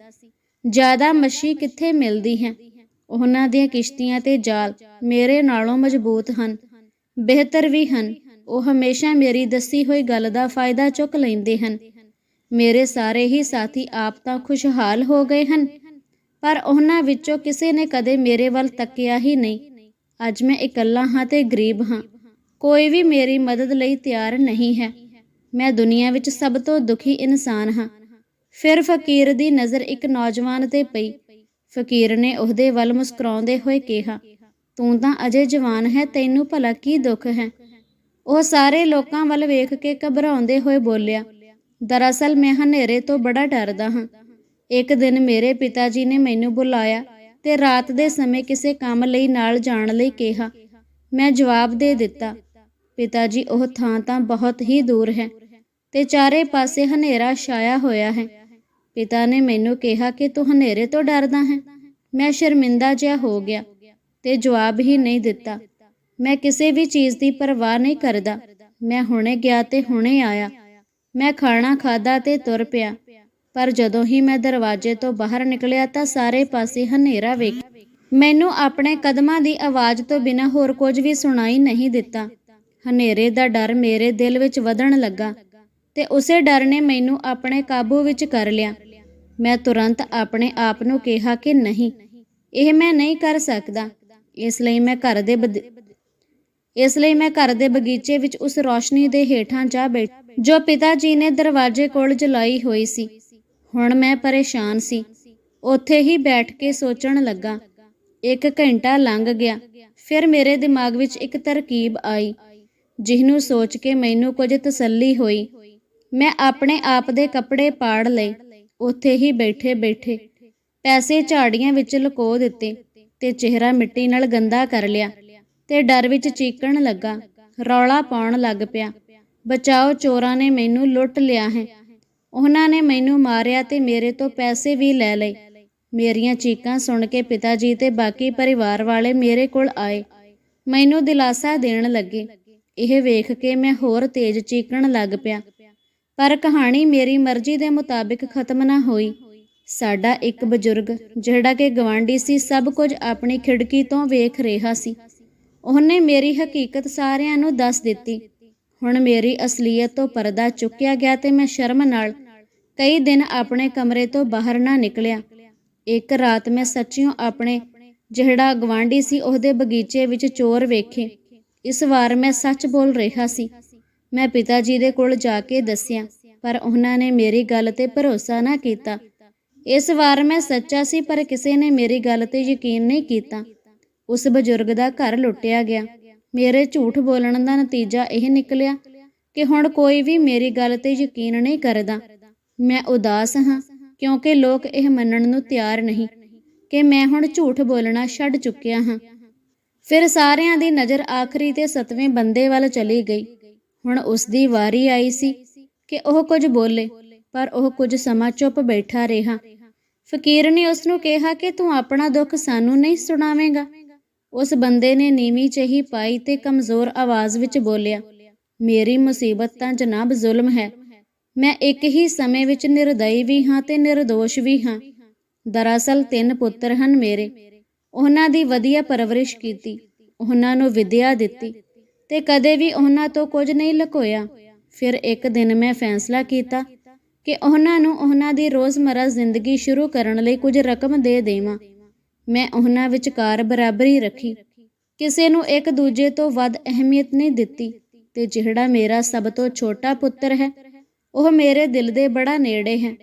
A: ਜ਼ਿਆਦਾ ਮੱਛੀ ਕਿੱਥੇ ਮਿਲਦੀ ਹੈ? ਉਹਨਾਂ ਦੀਆਂ ਕਿਸ਼ਤੀਆਂ ਤੇ ਜਾਲ ਮੇਰੇ ਨਾਲੋਂ ਮਜ਼ਬੂਤ ਹਨ। ਬਿਹਤਰ ਵੀ ਹਨ। ਉਹ ਹਮੇਸ਼ਾ ਮੇਰੀ ਦੱਸੀ ਹੋਈ ਗੱਲ ਦਾ ਫਾਇਦਾ ਚੁੱਕ ਲੈਂਦੇ ਹਨ। ਮੇਰੇ ਸਾਰੇ ਹੀ ਸਾਥੀ ਆਪ ਤਾਂ ਖੁਸ਼ਹਾਲ ਹੋ ਗਏ ਹਨ, ਪਰ ਉਹਨਾਂ ਵਿੱਚੋਂ ਕਿਸੇ ਨੇ ਕਦੇ ਮੇਰੇ ਵੱਲ ਤੱਕਿਆ ਹੀ ਨਹੀਂ। ਅੱਜ ਮੈਂ ਇਕੱਲਾ ਹਾਂ ਤੇ ਗਰੀਬ ਹਾਂ। ਕੋਈ ਵੀ ਮੇਰੀ ਮਦਦ ਲਈ ਤਿਆਰ ਨਹੀਂ ਹੈ। ਮੈਂ ਦੁਨੀਆ ਵਿੱਚ ਸਭ ਤੋਂ ਦੁਖੀ ਇਨਸਾਨ ਹਾਂ। ਫਿਰ ਫਕੀਰ ਦੀ ਨਜ਼ਰ ਇੱਕ ਨੌਜਵਾਨ ਤੇ ਪਈ। ਫਕੀਰ ਨੇ ਉਹਦੇ ਵੱਲ ਮੁਸਕਰਾਉਂਦੇ ਹੋਏ ਕਿਹਾ ਤੂੰ ਤਾਂ ਅਜੇ ਜਵਾਨ ਹੈ, ਤੈਨੂੰ ਭਲਾ ਕੀ ਦੁੱਖ ਹੈ? ਉਹ ਸਾਰੇ ਲੋਕਾਂ ਵੱਲ ਵੇਖ ਕੇ ਘਬਰਾਉਂਦੇ ਹੋਏ ਬੋਲਿਆ, ਦਰਅਸਲ ਮੈਂ ਹਨੇਰੇ ਤੋਂ ਬੜਾ ਡਰਦਾ ਹਾਂ। ਇੱਕ ਦਿਨ ਮੇਰੇ ਪਿਤਾ ਜੀ ਨੇ ਮੈਨੂੰ ਬੁਲਾਇਆ ਤੇ ਰਾਤ ਦੇ ਸਮੇਂ ਕਿਸੇ ਕੰਮ ਲਈ ਨਾਲ ਜਾਣ ਲਈ ਕਿਹਾ। ਮੈਂ ਜਵਾਬ ਦੇ ਦਿੱਤਾ ਪਿਤਾ ਜੀ ਉਹ ਥਾਂ ਤਾਂ ਬਹੁਤ ਹੀ ਦੂਰ ਹੈ ਤੇ ਚਾਰੇ ਪਾਸੇ ਹਨੇਰਾ ਛਾਇਆ ਹੋਇਆ ਹੈ। ਪਿਤਾ ਨੇ ਮੈਨੂੰ ਕਿਹਾ ਕਿ ਤੂੰ ਹਨੇਰੇ ਤੋਂ ਡਰਦਾ ਹੈ। ਮੈਂ ਸ਼ਰਮਿੰਦਾ ਜਿਹਾ ਹੋ ਗਿਆ। ਤੇ ਜਵਾਬ ਹੀ ਨਹੀਂ ਦਿੱਤਾ। ਮੈਂ ਕਿਸੇ ਵੀ ਚੀਜ਼ ਦੀ ਪਰਵਾਹ ਨਹੀਂ ਕਰਦਾ। ਮੈਂ ਹੁਣੇ ਗਿਆ ਤੇ ਹੁਣੇ ਆਇਆ। ਮੈਂ ਖਾਣਾ ਖਾਦਾ ਤੇ ਤੁਰ ਪਿਆ। ਪਰ ਜਦੋਂ ਹੀ ਮੈਂ ਦਰਵਾਜ਼ੇ ਤੋਂ ਬਾਹਰ ਨਿਕਲਿਆ ਤਾਂ ਸਾਰੇ ਪਾਸੇ ਹਨੇਰਾ ਵੇਖ ਮੈਨੂੰ ਆਪਣੇ ਕਦਮਾਂ ਦੀ ਆਵਾਜ਼ ਤੋਂ ਬਿਨਾਂ ਹੋਰ ਕੁਝ ਵੀ ਸੁਣਾਈ ਨਹੀਂ ਦਿੱਤਾ। ਹਨੇਰੇ ਦਾ ਡਰ ਮੇਰੇ ਦਿਲ ਵਿੱਚ ਵਧਣ ਲੱਗਾ ਤੇ ਉਸੇ ਡਰ ਨੇ ਮੈਨੂੰ ਆਪਣੇ ਕਾਬੂ ਵਿੱਚ ਕਰ ਲਿਆ। ਮੈਂ ਤੁਰੰਤ ਆਪਣੇ ਆਪ ਨੂੰ ਕਿਹਾ ਕਿ ਨਹੀਂ, ਇਹ ਮੈਂ ਨਹੀਂ ਕਰ ਸਕਦਾ। ਇਸ ਲਈ ਮੈਂ ਘਰ ਦੇ ਇਸ ਲਈ ਮੈਂ ਘਰ ਦੇ ਬਗੀਚੇ ਵਿੱਚ ਉਸ ਰੋਸ਼ਨੀ ਦੇ ਹੇਠਾਂ ਜਾ ਬੈਠ ਜੋ ਪਿਤਾ ਜੀ ਨੇ ਦਰਵਾਜ਼ੇ ਕੋਲ ਜਲਾਈ ਹੋਈ ਸੀ। ਹੁਣ ਮੈਂ ਪਰੇਸ਼ਾਨ ਸੀ। ਉੱਥੇ ਹੀ ਬੈਠ ਕੇ ਸੋਚਣ ਲੱਗਾ। ਇੱਕ ਘੰਟਾ ਲੰਘ ਗਿਆ। ਫਿਰ ਮੇਰੇ ਦਿਮਾਗ ਵਿੱਚ ਇੱਕ ਤਰਕੀਬ ਆਈ, ਜਿਹਨੂੰ ਸੋਚ ਕੇ ਮੈਨੂੰ ਕੁਝ ਤਸੱਲੀ ਹੋਈ। ਮੈਂ ਆਪਣੇ ਆਪ ਦੇ ਕੱਪੜੇ ਪਾੜ ਲਏ। ਉੱਥੇ ਹੀ ਬੈਠੇ ਬੈਠੇ ਪੈਸੇ ਝਾੜੀਆਂ ਵਿੱਚ ਲੁਕੋ ਦਿੱਤੇ। ਤੇ ਚਿਹਰਾ ਮਿੱਟੀ ਨਾਲ ਗੰਦਾ ਕਰ ਲਿਆ ਤੇ ਡਰ ਵਿੱਚ ਚੀਕਣ ਲੱਗਾ। ਰੌਲਾ ਪਾਉਣ ਲੱਗ ਪਿਆ। ਬਚਾਓ ਚੋਰਾਂ ਨੇ ਮੈਨੂੰ ਲੁੱਟ ਲਿਆ ਹੈ। ਉਹਨਾਂ ਨੇ ਮੈਨੂੰ ਮਾਰਿਆ ਤੇ ਮੇਰੇ ਤੋਂ ਪੈਸੇ ਵੀ ਲੈ ਲਏ। ਮੇਰੀਆਂ ਚੀਕਾਂ ਸੁਣ ਕੇ ਪਿਤਾ ਜੀ ਤੇ ਬਾਕੀ ਪਰਿਵਾਰ ਵਾਲੇ ਮੇਰੇ ਕੋਲ ਆਏ। ਮੈਨੂੰ ਦਿਲਾਸਾ ਦੇਣ ਲੱਗੇ। ਇਹ ਵੇਖ ਕੇ ਮੈਂ ਹੋਰ ਤੇਜ਼ ਚੀਕਣ ਲੱਗ ਪਿਆ। ਪਰ ਕਹਾਣੀ ਮੇਰੀ ਮਰਜ਼ੀ ਦੇ ਮੁਤਾਬਿਕ ਖਤਮ ਨਾ ਹੋਈ। ਸਾਡਾ ਇੱਕ ਬਜ਼ੁਰਗ, ਜਿਹੜਾ ਕਿ ਗਵਾਂਢੀ ਸੀ, ਸਭ ਕੁਝ ਆਪਣੀ ਖਿੜਕੀ ਤੋਂ ਵੇਖ ਰਿਹਾ ਸੀ। ਉਹਨੇ ਮੇਰੀ ਹਕੀਕਤ ਸਾਰਿਆਂ ਨੂੰ ਦੱਸ ਦਿੱਤੀ। ਹੁਣ ਮੇਰੀ ਅਸਲੀਅਤ ਤੋਂ ਪਰਦਾ ਚੁੱਕਿਆ ਗਿਆ ਤੇ ਮੈਂ ਸ਼ਰਮ ਨਾਲ ਕਈ ਦਿਨ ਆਪਣੇ ਕਮਰੇ ਤੋਂ ਬਾਹਰ ਨਾ ਨਿਕਲਿਆ। ਇੱਕ ਰਾਤ ਮੈਂ ਸੱਚਿਓ ਆਪਣੇ ਜਿਹੜਾ ਗਵਾਂਢੀ ਸੀ, ਉਹਦੇ ਬਗੀਚੇ ਵਿੱਚ ਚੋਰ ਵੇਖੇ। ਇਸ ਵਾਰ ਮੈਂ ਸੱਚ ਬੋਲ ਰਿਹਾ ਸੀ। ਮੈਂ ਪਿਤਾ ਜੀ ਦੇ ਕੋਲ ਜਾ ਕੇ ਦੱਸਿਆ, ਪਰ ਉਹਨਾਂ ਨੇ ਮੇਰੀ ਗੱਲ ਤੇ ਭਰੋਸਾ ਨਾ ਕੀਤਾ। ਇਸ ਵਾਰ ਮੈਂ ਸੱਚਾ ਸੀ, ਪਰ ਕਿਸੇ ਨੇ ਮੇਰੀ ਗੱਲ ਤੇ ਯਕੀਨ ਨਹੀਂ ਕੀਤਾ। ਉਸ ਬਜ਼ੁਰਗ ਦਾ ਘਰ ਲੁੱਟਿਆ ਗਿਆ। ਮੇਰੇ ਝੂਠ ਬੋਲਣ ਦਾ ਨਤੀਜਾ ਇਹ ਨਿਕਲਿਆ ਕਿ ਹੁਣ ਕੋਈ ਵੀ ਮੇਰੀ ਗੱਲ ਤੇ ਯਕੀਨ ਨਹੀਂ ਕਰਦਾ। ਮੈਂ ਉਦਾਸ ਹਾਂ, ਕਿਉਂਕਿ ਲੋਕ ਇਹ ਮੰਨਣ ਨੂੰ ਤਿਆਰ ਨਹੀਂ ਕਿ ਮੈਂ ਹੁਣ ਝੂਠ ਬੋਲਣਾ ਛੱਡ ਚੁੱਕਿਆ ਹਾਂ। ਫਿਰ ਸਾਰਿਆਂ ਦੀ ਨਜ਼ਰ ਆਖਰੀ ਤੇ ਸਤਵੇਂ ਬੰਦੇ ਵੱਲ ਚਲੀ ਗਈ। ਹੁਣ ਉਸ ਦੀ ਵਾਰੀ ਆਈ ਸੀ ਕਿ ਉਹ ਕੁਝ ਬੋਲੇ। ਪਰ ਉਹ ਕੁਝ ਸਮਾਂ ਚੁੱਪ ਬੈਠਾ ਰਿਹਾ। ਫਕੀਰ ਨੇ ਉਸ ਨੂੰ ਕਿਹਾ ਕਿ ਤੂੰ ਆਪਣਾ ਦੁੱਖ ਸਾਨੂੰ ਨਹੀਂ ਸੁਣਾਵੇਂਗਾ। ਉਸ ਬੰਦੇ ਨੇ ਨੀਵੀਂ ਚਹੀ ਪਾਈ ਤੇ ਕਮਜ਼ੋਰ ਆਵਾਜ਼ ਵਿੱਚ ਬੋਲਿਆ, ਮੇਰੀ ਮੁਸੀਬਤ ਤਾਂ ਜਨਾਬ ਜ਼ੁਲਮ ਹੈ। ਮੈਂ ਇੱਕ ਹੀ ਸਮੇਂ ਵਿੱਚ ਨਿਰਦਈ ਵੀ ਹਾਂ ਤੇ ਨਿਰਦੋਸ਼ ਵੀ ਹਾਂ। ਦਰਅਸਲ ਤਿੰਨ ਪੁੱਤਰ ਹਨ ਮੇਰੇ। ਉਹਨਾਂ ਦੀ ਵਧੀਆ ਪਰਵਰਿਸ਼ ਕੀਤੀ, ਉਹਨਾਂ ਨੂੰ ਵਿਦਿਆ ਦਿੱਤੀ ਤੇ ਕਦੇ ਵੀ ਉਹਨਾਂ ਤੋਂ ਕੁਝ ਨਹੀਂ ਲੁਕੋਇਆ। ਫਿਰ ਇੱਕ ਦਿਨ ਮੈਂ ਫੈਸਲਾ ਕੀਤਾ ਕਿ ਉਹਨਾਂ ਨੂੰ ਉਹਨਾਂ ਦੀ ਰੋਜ਼ਮਰਾ ਜ਼ਿੰਦਗੀ ਸ਼ੁਰੂ ਕਰਨ ਲਈ ਕੁਝ ਰਕਮ ਦੇ ਦੇਵਾਂ। ਮੈਂ ਉਹਨਾਂ ਵਿਚਕਾਰ ਬਰਾਬਰੀ ਰੱਖੀ। ਕਿਸੇ ਨੂੰ ਇੱਕ ਦੂਜੇ ਤੋਂ ਵੱਧ ਅਹਿਮੀਅਤ ਨਹੀਂ ਦਿੱਤੀ। ਤੇ ਜਿਹੜਾ ਮੇਰਾ ਸਭ ਤੋਂ ਛੋਟਾ ਪੁੱਤਰ ਹੈ, ਉਹ ਮੇਰੇ ਦਿਲ ਦੇ ਬੜਾ ਨੇੜੇ ਹੈ।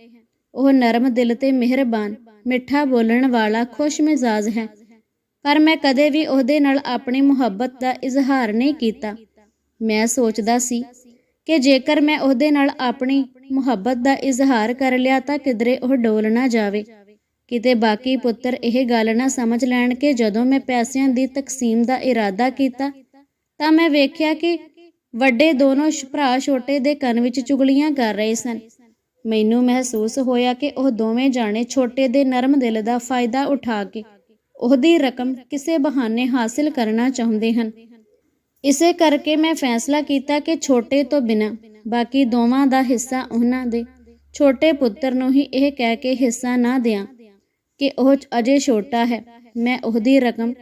A: ਉਹ ਨਰਮ ਦਿਲ ਤੇ ਮਿਹਰਬਾਨ, ਮਿੱਠਾ ਬੋਲਣ ਵਾਲਾ ਖੁਸ਼ ਮਿਜ਼ਾਜ ਹੈ। ਪਰ ਮੈਂ ਕਦੇ ਵੀ ਉਹਦੇ ਨਾਲ ਆਪਣੀ ਮੁਹੱਬਤ ਦਾ ਇਜ਼ਹਾਰ ਨਹੀਂ ਕੀਤਾ। ਮੈਂ ਸੋਚਦਾ ਸੀ ਕਿ ਜੇਕਰ ਮੈਂ ਉਹਦੇ ਨਾਲ ਆਪਣੀ ਮੁਹੱਬਤ ਦਾ ਇਜ਼ਹਾਰ ਕਰ ਲਿਆ ਤਾਂ ਕਿਧਰੇ ਉਹ ਡੋਲ ਨਾ ਜਾਵੇ। ਕਿਤੇ ਬਾਕੀ ਪੁੱਤਰ ਇਹ ਗੱਲ ਨਾ ਸਮਝ ਲੈਣ ਕਿ ਜਦੋਂ ਮੈਂ ਪੈਸਿਆਂ ਦੀ ਤਕਸੀਮ ਦਾ ਇਰਾਦਾ ਕੀਤਾ ਤਾਂ ਮੈਂ ਵੇਖਿਆ ਕਿ ਵੱਡੇ ਦੋਨੋਂ ਭਰਾ ਛੋਟੇ ਦੇ ਕੰਨ ਵਿੱਚ ਚੁਗਲੀਆਂ ਕਰ ਰਹੇ ਸਨ। ਮੈਨੂੰ ਮਹਿਸੂਸ ਹੋਇਆ ਕਿ ਉਹ ਦੋਵੇਂ ਜਾਣੇ ਛੋਟੇ ਦੇ ਨਰਮ ਦਿਲ ਦਾ ਫਾਇਦਾ ਉਠਾ ਕੇ ਉਹਦੀ ਰਕਮ ਕਿਸੇ ਬਹਾਨੇ ਹਾਸਿਲ ਕਰਨਾ ਚਾਹੁੰਦੇ ਹਨ। ਇਸੇ ਕਰਕੇ ਮੈਂ ਫੈਸਲਾ ਕੀਤਾ ਕਿ ਛੋਟੇ ਤੋਂ ਬਿਨਾ ਬਾਕੀ ਦੋਵਾਂ ਦਾ ਹਿੱਸਾ ਉਹਨਾਂ ਦੇ। ਛੋਟੇ ਪੁੱਤਰ ਨੂੰ ਹੀ ਇਹ ਕਹਿ ਕੇ ਹਿੱਸਾ ਨਾ ਦਿਆਂ ਕਿ ਉਹ ਅਜੇ ਛੋਟਾ ਹੈ। ਮੈਂ ਉਹਦੀ ਰਕਮ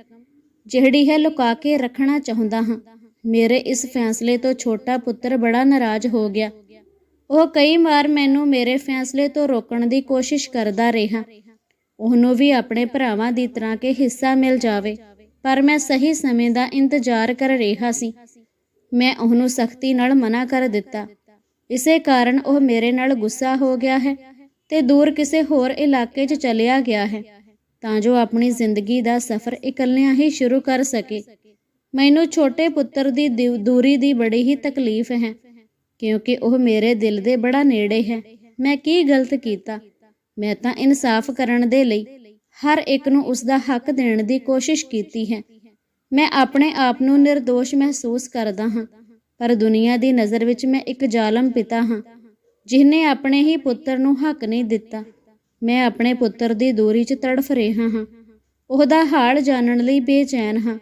A: ਜਿਹੜੀ ਹੈ ਲੁਕਾ ਕੇ ਰੱਖਣਾ ਚਾਹੁੰਦਾ ਹਾਂ। ਮੇਰੇ ਇਸ ਫੈਸਲੇ ਤੋਂ ਛੋਟਾ ਪੁੱਤਰ ਬੜਾ ਨਾਰਾਜ਼ ਹੋ ਗਿਆ। ਉਹ ਕਈ ਵਾਰ ਮੈਨੂੰ ਮੇਰੇ ਫੈਸਲੇ ਤੋਂ ਰੋਕਣ ਦੀ ਕੋਸ਼ਿਸ਼ ਕਰਦਾ ਰਿਹਾ। ਉਹਨੂੰ ਵੀ ਆਪਣੇ ਭਰਾਵਾਂ ਦੀ ਤਰ੍ਹਾਂ ਕੇ ਹਿੱਸਾ ਮਿਲ ਜਾਵੇ। ਪਰ ਮੈਂ ਸਹੀ ਸਮੇਂ ਦਾ ਇੰਤਜ਼ਾਰ ਕਰ ਰਿਹਾ ਸੀ। ਮੈਂ ਉਹਨੂੰ ਸਖਤੀ ਨਾਲ ਮਨਾ ਕਰ ਦਿੱਤਾ। ਇਸੇ ਕਾਰਨ ਉਹ ਮੇਰੇ ਨਾਲ ਗੁੱਸਾ ਹੋ ਗਿਆ ਹੈ ਤੇ ਦੂਰ ਕਿਸੇ ਹੋਰ ਇਲਾਕੇ 'ਚ ਚਲਿਆ ਗਿਆ ਹੈ, ਤਾਂ ਜੋ ਆਪਣੀ ਜ਼ਿੰਦਗੀ ਦਾ ਸਫ਼ਰ ਇਕੱਲਿਆਂ ਹੀ ਸ਼ੁਰੂ ਕਰ ਸਕੇ। ਮੈਨੂੰ ਛੋਟੇ ਪੁੱਤਰ ਦੀ ਦੂਰੀ ਦੀ ਬੜੀ ਹੀ ਤਕਲੀਫ ਹੈ, ਕਿਉਂਕਿ ਉਹ ਮੇਰੇ ਦਿਲ ਦੇ ਬੜਾ ਨੇੜੇ ਹੈ। ਮੈਂ ਕੀ ਗਲਤ ਕੀਤਾ? ਮੈਂ ਤਾਂ ਇਨਸਾਫ ਕਰਨ ਦੇ ਲਈ ਹਰ ਇੱਕ ਨੂੰ ਉਸ ਦਾ ਹੱਕ ਦੇਣ ਦੀ ਕੋਸ਼ਿਸ਼ ਕੀਤੀ ਹੈ। ਮੈਂ ਆਪਣੇ ਆਪ ਨੂੰ નિર્ਦੋਸ਼ ਮਹਿਸੂਸ ਕਰਦਾ ਹਾਂ, ਪਰ ਦੁਨੀਆ ਦੀ ਨਜ਼ਰ ਵਿੱਚ ਮੈਂ ਇੱਕ ਜ਼ਾਲਮ ਪਿਤਾ ਹਾਂ ਜਿਨੇ ਆਪਣੇ ਹੀ ਪੁੱਤਰ ਨੂੰ ਹੱਕ ਨਹੀਂ ਦਿੱਤਾ। ਮੈਂ ਆਪਣੇ ਪੁੱਤਰ ਦੀ ਦੂਰੀ 'ਚ ਤੜਫ ਰਿਹਾ ਹਾਂ। ਉਹਦਾ ਹਾਲ ਜਾਣਨ ਲਈ ਬੇਚੈਨ ਹਾਂ।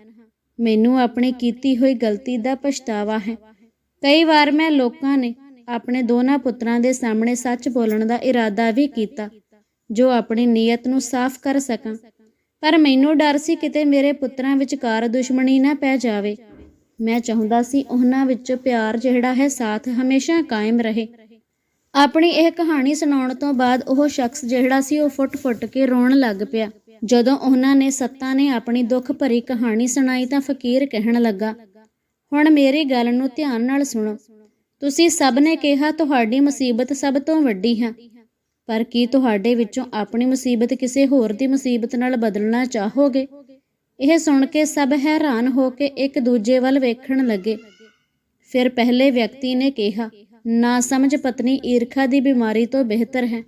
A: ਮੈਨੂੰ ਆਪਣੀ ਕੀਤੀ ਹੋਈ ਗਲਤੀ ਦਾ ਪਛਤਾਵਾ ਹੈ। ਕਈ ਵਾਰ ਮੈਂ ਲੋਕਾਂ ਨੇ ਆਪਣੇ ਦੋਨਾਂ ਪੁੱਤਰਾਂ ਦੇ ਸਾਹਮਣੇ ਸੱਚ ਬੋਲਣ ਦਾ ਇਰਾਦਾ ਵੀ ਕੀਤਾ। ਜੋ ਆਪਣੀ ਨੀਅਤ ਨੂੰ ਸਾਫ਼ ਕਰ ਸਕਾਂ। ਪਰ ਮੈਨੂੰ ਡਰ ਸੀ ਕਿਤੇ ਮੇਰੇ ਪੁੱਤਰਾਂ ਵਿਚਕਾਰ ਦੁਸ਼ਮਣੀ ਨਾ ਪੈ ਜਾਵੇ। ਮੈਂ ਚਾਹੁੰਦਾ ਸੀ ਉਹਨਾਂ ਵਿੱਚ ਪਿਆਰ ਜਿਹੜਾ ਹੈ ਸਾਥ ਹਮੇਸ਼ਾ ਕਾਇਮ ਰਹੇ। ਆਪਣੀ ਇਹ ਕਹਾਣੀ ਸੁਣਾਉਣ ਤੋਂ ਬਾਅਦ ਉਹ ਸ਼ਖਸ ਜਿਹੜਾ ਸੀ ਉਹ ਫੁੱਟ-ਫੁੱਟ ਕੇ ਰੋਣ ਲੱਗ ਪਿਆ। ਜਦੋਂ ਉਹਨਾਂ ਨੇ ਸੱਤਾ ਨੇ ਆਪਣੀ ਦੁੱਖ ਭਰੀ ਕਹਾਣੀ ਸੁਣਾਈ ਤਾਂ ਫਕੀਰ ਕਹਿਣ ਲੱਗਾ, ਹੁਣ ਮੇਰੀ ਗੱਲ ਨੂੰ ਧਿਆਨ ਨਾਲ ਸੁਣੋ। ਤੁਸੀਂ ਸਭ ਨੇ ਕਿਹਾ, ਤੁਹਾਡੀ ਮੁਸੀਬਤ ਸਭ ਤੋਂ ਵੱਡੀ ਹੈ। ਪਰ ਕੀ ਤੁਹਾਡੇ ਵਿੱਚੋਂ ਆਪਣੀ ਮੁਸੀਬਤ ਕਿਸੇ ਹੋਰ ਦੀ ਮੁਸੀਬਤ ਨਾਲ ਬਦਲਣਾ ਚਾਹੋਗੇ? ਇਹ ਸੁਣ ਕੇ ਸਭ ਹੈਰਾਨ ਹੋ ਕੇ ਇੱਕ ਦੂਜੇ ਵੱਲ ਵੇਖਣ ਲੱਗੇ। ਫਿਰ ਪਹਿਲੇ ਵਿਅਕਤੀ ਨੇ ਕਿਹਾ, ਨਾ ਸਮਝ ਪਤਨੀ ਈਰਖਾ ਦੀ ਬਿਮਾਰੀ ਤੋਂ ਬਿਹਤਰ ਹੈ।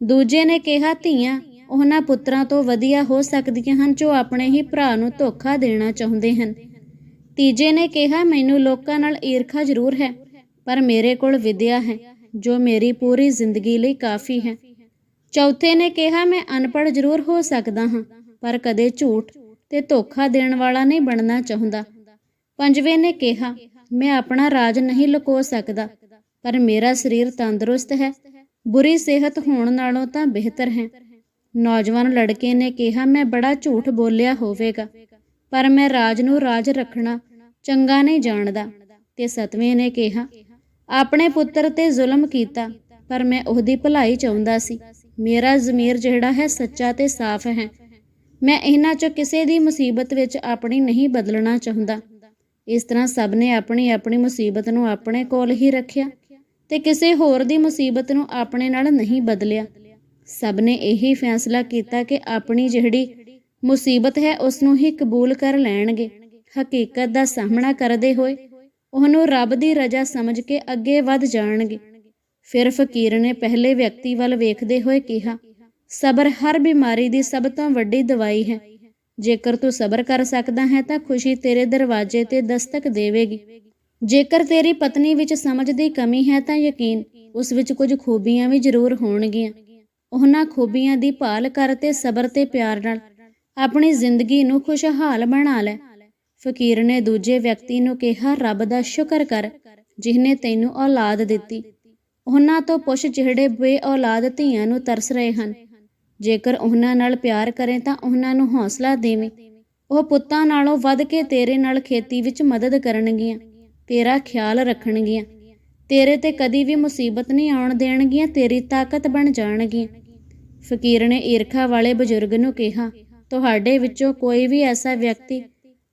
A: ਦੂਜੇ ਨੇ ਕਿਹਾ, ਧੀਆਂ, ਉਹਨਾਂ ਪੁੱਤਰਾਂ ਤੋਂ ਵਧੀਆ ਹੋ ਸਕਦੀਆਂ ਹਨ ਜੋ ਆਪਣੇ ਹੀ ਭਰਾ ਨੂੰ ਧੋਖਾ ਦੇਣਾ ਚਾਹੁੰਦੇ ਹਨ। ਤੀਜੇ ਨੇ ਕਿਹਾ, ਮੈਨੂੰ ਲੋਕਾਂ ਨਾਲ ਈਰਖਾ ਜ਼ਰੂਰ ਹੈ, ਪਰ ਮੇਰੇ ਕੋਲ ਵਿਦਿਆ ਹੈ। ਜੋ ਮੇਰੀ ਪੂਰੀ ਜ਼ਿੰਦਗੀ ਲਈ ਕਾਫੀ ਹੈ। ਚੌਥੇ ਨੇ ਕਿਹਾ, ਮੈਂ ਅਨਪੜ੍ਹ ਜ਼ਰੂਰ ਹੋ ਸਕਦਾ ਹਾਂ, ਪਰ ਕਦੇ ਝੂਠ ਤੇ ਧੋਖਾ ਦੇਣ ਵਾਲਾ ਨਹੀਂ ਬਣਨਾ ਚਾਹੁੰਦਾ। ਪੰਜਵੇਂ ਨੇ ਕਿਹਾ, ਮੈਂ ਆਪਣਾ ਰਾਜ ਨਹੀਂ ਲੁਕੋ ਸਕਦਾ, ਪਰ ਮੇਰਾ ਸਰੀਰ ਤੰਦਰੁਸਤ ਹੈ, ਬੁਰੀ ਸਿਹਤ ਹੋਣ ਨਾਲੋਂ ਤਾਂ ਬਿਹਤਰ ਹੈ। ਨੌਜਵਾਨ ਲੜਕੇ ਨੇ ਕਿਹਾ, ਮੈਂ ਬੜਾ ਝੂਠ ਬੋਲਿਆ ਹੋਵੇਗਾ, ਪਰ ਮੈਂ ਰਾਜ ਨੂੰ ਰਾਜ ਰੱਖਣਾ ਚੰਗਾ ਨਹੀਂ ਜਾਣਦਾ। ਤੇ ਸਤਵੇਂ ਨੇ ਕਿਹਾ ਆਪਣੇ ਪੁੱਤਰ ਤੇ ਜ਼ੁਲਮ ਕੀਤਾ, ਪਰ ਮੈਂ ਉਹਦੀ ਭਲਾਈ ਚਾਹੁੰਦਾ ਸੀ। ਮੇਰਾ ਜ਼ਮੀਰ ਜਿਹੜਾ ਹੈ ਸੱਚਾ ਤੇ ਸਾਫ਼ ਹੈ। ਮੈਂ ਇਹਨਾਂ ਚੋਂ ਕਿਸੇ ਦੀ ਮੁਸੀਬਤ ਵਿੱਚ ਆਪਣੀ ਨਹੀਂ ਬਦਲਣਾ ਚਾਹੁੰਦਾ। ਇਸ ਤਰ੍ਹਾਂ ਸਭ ਨੇ ਆਪਣੀ ਆਪਣੀ ਮੁਸੀਬਤ ਨੂੰ ਆਪਣੇ ਕੋਲ ਹੀ ਰੱਖਿਆ ਤੇ ਕਿਸੇ ਹੋਰ ਦੀ ਮੁਸੀਬਤ ਨੂੰ ਆਪਣੇ ਨਾਲ ਨਹੀਂ ਬਦਲਿਆ। ਸਭ ਨੇ ਇਹੀ ਫੈਸਲਾ ਕੀਤਾ ਕਿ ਆਪਣੀ ਜਿਹੜੀ ਮੁਸੀਬਤ ਹੈ ਉਸ ਨੂੰ ਹੀ ਕਬੂਲ ਕਰ ਲੈਣਗੇ। ਹਕੀਕਤ ਦਾ ਸਾਹਮਣਾ ਕਰਦੇ ਹੋਏ ਉਹਨੂੰ ਰੱਬ ਦੀ ਰਜ਼ਾ ਸਮਝ ਕੇ ਅੱਗੇ ਵੱਧ ਜਾਣਗੇ। ਫਿਰ ਫਕੀਰ ਨੇ ਪਹਿਲੇ ਵਿਅਕਤੀ ਵੱਲ ਵੇਖਦੇ ਹੋਏ ਕਿਹਾ, ਸਬਰ ਹਰ ਬਿਮਾਰੀ ਦੀ ਸਭ ਤੋਂ ਵੱਡੀ ਦਵਾਈ ਹੈ। ਜੇਕਰ ਤੂੰ ਸਬਰ ਕਰ ਸਕਦਾ ਹੈ ਤਾਂ ਖੁਸ਼ੀ ਤੇਰੇ ਦਰਵਾਜ਼ੇ ਤੇ ਦਸਤਕ ਦੇਵੇਗੀ। ਜੇਕਰ ਤੇਰੀ ਪਤਨੀ ਵਿੱਚ ਸਮਝ ਦੀ ਕਮੀ ਹੈ ਤਾਂ ਯਕੀਨ, ਉਸ ਵਿੱਚ ਕੁਝ ਖੂਬੀਆਂ ਵੀ ਜ਼ਰੂਰ ਹੋਣਗੀਆਂ। ਉਹਨਾਂ ਖੂਬੀਆਂ ਦੀ ਭਾਲ ਕਰ ਤੇ ਸਬਰ ਤੇ ਪਿਆਰ ਨਾਲ ਆਪਣੀ ਜ਼ਿੰਦਗੀ ਨੂੰ ਖੁਸ਼ਹਾਲ ਬਣਾ ਲੈ। ਫਕੀਰ ਨੇ ਦੂਜੇ ਵਿਅਕਤੀ ਨੂੰ ਕਿਹਾ, ਰੱਬ ਦਾ ਸ਼ੁਕਰ ਕਰ, ਜਿਸਨੇ ਤੈਨੂੰ ਔਲਾਦ ਦਿੱਤੀ। ਉਹਨਾਂ ਤੋਂ ਪੁੱਛ ਜਿਹੜੇ ਬੇ ਔਲਾਦ ਧੀਆਂ ਨੂੰ ਤਰਸ ਰਹੇ ਹਨ। ਜੇਕਰ ਉਹਨਾਂ ਨਾਲ ਪਿਆਰ ਕਰੇ ਤਾਂ ਉਹਨਾਂ ਨੂੰ ਹੌਸਲਾ ਦੇਵੇਂ। ਉਹ ਪੁੱਤਾਂ ਨਾਲੋਂ ਵੱਧ ਕੇ ਤੇਰੇ ਨਾਲ ਖੇਤੀ ਵਿੱਚ ਮਦਦ ਕਰਨਗੀਆਂ, ਤੇਰਾ ਖਿਆਲ ਰੱਖਣਗੀਆਂ। ਤੇਰੇ ਤੇ ਕਦੀ ਵੀ ਮੁਸੀਬਤ ਨਹੀਂ ਆਉਣ ਦੇਣਗੀਆਂ, ਤੇਰੀ ਤਾਕਤ ਬਣ ਜਾਣਗੀਆਂ। ਫਕੀਰ ਨੇ ਈਰਖਾ ਵਾਲੇ ਬਜ਼ੁਰਗ ਨੂੰ ਕਿਹਾ, ਤੁਹਾਡੇ ਵਿੱਚੋਂ ਕੋਈ ਵੀ ਐਸਾ ਵਿਅਕਤੀ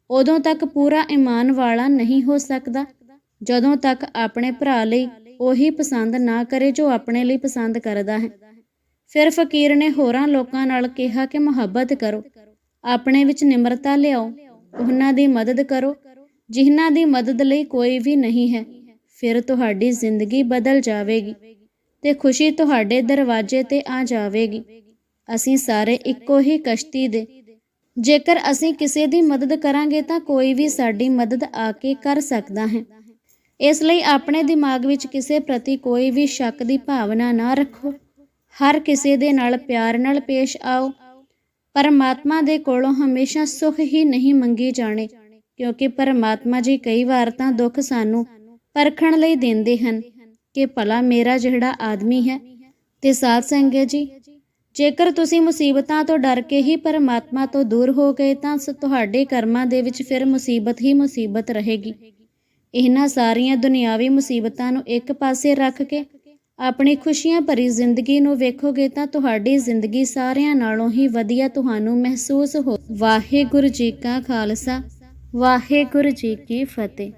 A: ਉਦੋਂ ਤੱਕ ਪੂਰਾ ਈਮਾਨ ਵਾਲਾ ਨਹੀਂ ਹੋ ਸਕਦਾ। ਜਦੋਂ ਤੱਕ ਆਪਣੇ ਭਰਾ ਲਈ ਉਹੀ ਪਸੰਦ ਨਾ ਕਰੇ ਜੋ ਆਪਣੇ ਲਈ ਪਸੰਦ ਕਰਦਾ ਹੈ। ਫਿਰ ਫਕੀਰ ਨੇ ਹੋਰਾਂ ਲੋਕਾਂ ਨਾਲ ਕਿਹਾ ਕਿ ਮੁਹੱਬਤ ਕਰੋ। ਆਪਣੇ ਵਿੱਚ ਨਿਮਰਤਾ ਲਿਆਓ। ਉਹਨਾਂ ਦੀ ਮਦਦ ਕਰੋ। ਜਿਨ੍ਹਾਂ ਦੀ ਮਦਦ ਲਈ ਕੋਈ ਵੀ ਨਹੀਂ ਹੈ, ਫਿਰ ਤੁਹਾਡੀ ਜ਼ਿੰਦਗੀ ਬਦਲ ਜਾਵੇਗੀ ਤੇ ਖੁਸ਼ੀ ਤੁਹਾਡੇ ਦਰਵਾਜ਼ੇ ਤੇ ਆ ਜਾਵੇਗੀ। ਅਸੀਂ ਸਾਰੇ ਇੱਕੋ ਹੀ ਕਸ਼ਤੀ ਦੇ ਜੇਕਰ ਅਸੀਂ ਕਿਸੇ ਦੀ ਮਦਦ ਕਰਾਂਗੇ ਤਾਂ ਕੋਈ ਵੀ ਸਾਡੀ ਮਦਦ ਆ ਕੇ ਕਰ ਸਕਦਾ ਹੈ। ਇਸ ਲਈ ਆਪਣੇ ਦਿਮਾਗ ਵਿੱਚ ਕਿਸੇ ਪ੍ਰਤੀ ਕੋਈ ਵੀ ਸ਼ੱਕ ਦੀ ਭਾਵਨਾ ਨਾ ਰੱਖੋ। ਹਰ ਕਿਸੇ ਦੇ ਨਾਲ ਪਿਆਰ ਨਾਲ ਪੇਸ਼ ਆਓ। ਪਰਮਾਤਮਾ ਦੇ ਕੋਲੋਂ ਹਮੇਸ਼ਾ ਸੁੱਖ ਹੀ ਨਹੀਂ ਮੰਗੀ ਜਾਣੇ, ਕਿਉਂਕਿ ਪਰਮਾਤਮਾ ਜੀ ਕਈ ਵਾਰ ਤਾਂ ਦੁੱਖ ਸਾਨੂੰ ਪਰਖਣ ਲਈ ਦਿੰਦੇ ਹਨ ਕਿ ਭਲਾ ਮੇਰਾ ਜਿਹੜਾ ਆਦਮੀ ਹੈ, ਤੇ ਸਾਧ ਸੰਗਤ ਜੀ ਜੇਕਰ ਤੁਸੀਂ ਮੁਸੀਬਤਾਂ ਤੋਂ ਡਰ ਕੇ ਹੀ ਪਰਮਾਤਮਾ ਤੋਂ ਦੂਰ ਹੋ ਗਏ, ਤਾਂ ਸ- ਤੁਹਾਡੇ ਕਰਮਾਂ ਦੇ ਵਿੱਚ ਫਿਰ ਮੁਸੀਬਤ ਹੀ ਮੁਸੀਬਤ ਰਹੇਗੀ। ਇਹਨਾਂ ਸਾਰੀਆਂ ਦੁਨਿਆਵੀ ਮੁਸੀਬਤਾਂ ਨੂੰ ਇੱਕ ਪਾਸੇ ਰੱਖ ਕੇ ਆਪਣੀ ਖੁਸ਼ੀਆਂ ਭਰੀ ਜ਼ਿੰਦਗੀ ਨੂੰ ਵੇਖੋਗੇ, ਤਾਂ ਤੁਹਾਡੀ ਜ਼ਿੰਦਗੀ ਸਾਰਿਆਂ ਨਾਲੋਂ ਹੀ ਵਧੀਆ ਤੁਹਾਨੂੰ ਮਹਿਸੂਸ ਹੋ ਵਾਹਿਗੁਰੂ ਜੀ ਕਾ ਖਾਲਸਾ, ਵਾਹਿਗੁਰੂ ਜੀ ਕੀ ਫਤਿਹ।